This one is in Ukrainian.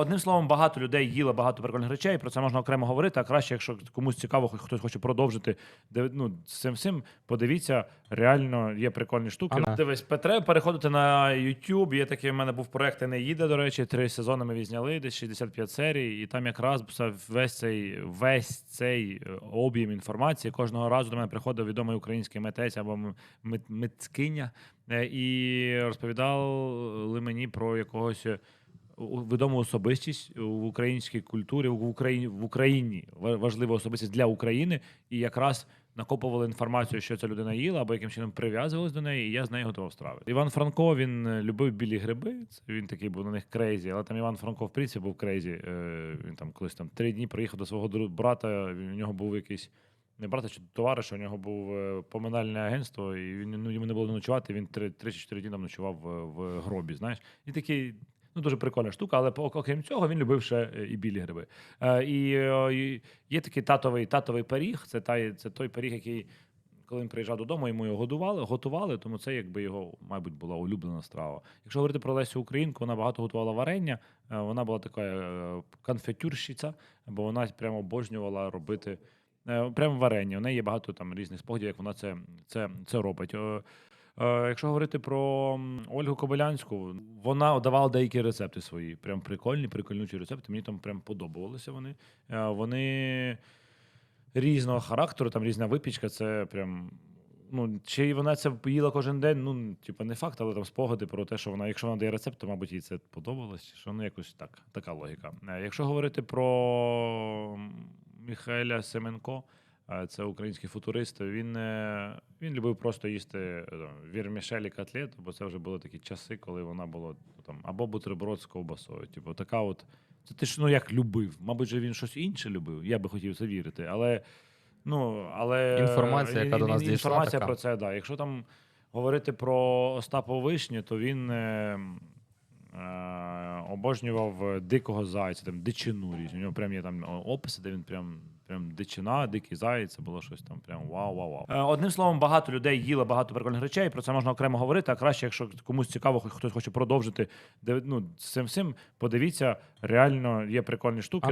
Одним словом, багато людей їли багато прикольних речей. Про це можна окремо говорити. А краще, якщо комусь цікаво, хоч хтось хоче продовжити де- ну, з цим всім, подивіться, реально є прикольні штуки. Ага. Дивись, Петре, переходити на YouTube. Є такий, в мене був проект не їде. До речі, три сезони ми відзняли, десь 65 серій, і там якраз весь цей весь цей е, об'єм інформації. Кожного разу до мене приходив відомий український митець або мит- митцкиня, е, і розповідали мені про якогось. Відому особистість в українській культурі в Україні в Україні важлива особистість для України, і якраз накопували інформацію, що ця людина їла, або яким чином прив'язувалась до неї, і я з нею готував страви. Іван Франко він е, любив білі гриби. Він такий був на них крейзі, але там Іван Франко в принципі був крейзі. Е, Він там колись там три дні приїхав до свого брата. У нього був якийсь. Не брата чи товариша, у нього був е, поминальне агентство, і він ну, йому не було ночувати. Він три, три чи чотири дні там ночував в, в гробі. Знаєш, і такий ну дуже прикольна штука, але окрім цього він любив ще е, і білі гриби. Е, і, е, і є такий татовий татовий пиріг. Це та це той пиріг, який. Коли він приїжджав додому, йому його годували, готували, тому це якби його, мабуть, була улюблена страва. Якщо говорити про Лесю Українку, вона багато готувала варення. Вона була така конфетюрщиця, бо вона прямо обожнювала робити прямо варення. У неї є багато там різних спогадів, як вона це, це, це робить. Е, Якщо говорити про Ольгу Кобилянську, вона давала деякі рецепти свої. Прям прикольні, прикольнючі рецепти. Мені там прям подобалися вони. Е, Вони різного характеру, там різна випічка, це прям. Ну, чи вона це їла кожен день, ну, типу, не факт, але там спогади про те, що вона, якщо вона дає рецепт, то, мабуть, їй це подобалось. Що ну, якось так, така логіка. Е, Якщо говорити про Михайля Семенко, це український футурист, він, е, він любив просто їсти е, там, вірмішелі котлету, бо це вже були такі часи, коли вона була там, або бутерброд з ковбасою. Типу, така от. Це ти ж ну як любив. Мабуть, же він щось інше любив. Я би хотів це вірити. Але ну, але Інформація, яка до нас дійшла, інформація така. про це, да. Якщо там говорити про Остапа Вишню, то він е, обожнював дикого зайця, там дичину різну. У нього прям є там описи, де він прям. Прям дичина, дикий заяць, це було щось там. Прям вау, вау, вау. Е, Одним словом, багато людей їло багато прикольних речей. Про це можна окремо говорити. А краще, якщо комусь цікаво, хтось хоче продовжити ну, цим всім, подивіться, реально є прикольні штуки.